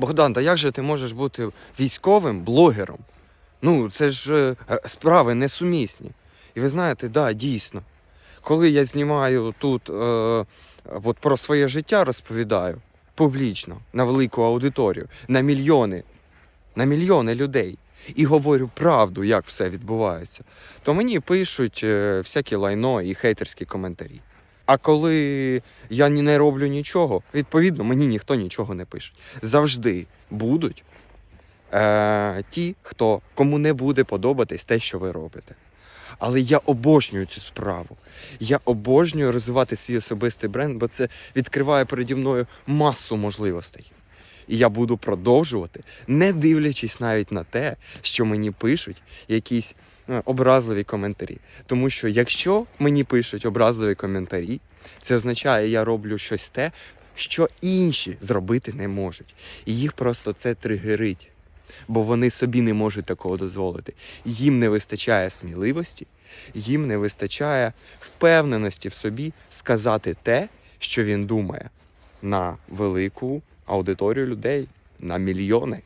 Богдан, та як же ти можеш бути військовим блогером? Ну, це ж е, справи несумісні. І ви знаєте, да, дійсно. Коли я знімаю тут е, от про своє життя розповідаю публічно на велику аудиторію, на мільйони, на мільйони людей, і говорю правду, як все відбувається, то мені пишуть е, всякі лайно і хейтерські коментарі. А коли я не роблю нічого, відповідно, мені ніхто нічого не пише. Завжди будуть е, ті, хто кому не буде подобатись те, що ви робите. Але я обожнюю цю справу. Я обожнюю розвивати свій особистий бренд, бо це відкриває переді мною масу можливостей. І я буду продовжувати, не дивлячись навіть на те, що мені пишуть якісь е, образливі коментарі. Тому що якщо мені пишуть образливі коментарі, це означає, я роблю щось те, що інші зробити не можуть. І їх просто це тригерить. Бо вони собі не можуть такого дозволити. Їм не вистачає сміливості, їм не вистачає впевненості в собі сказати те, що він думає на велику аудиторію людей, на мільйони.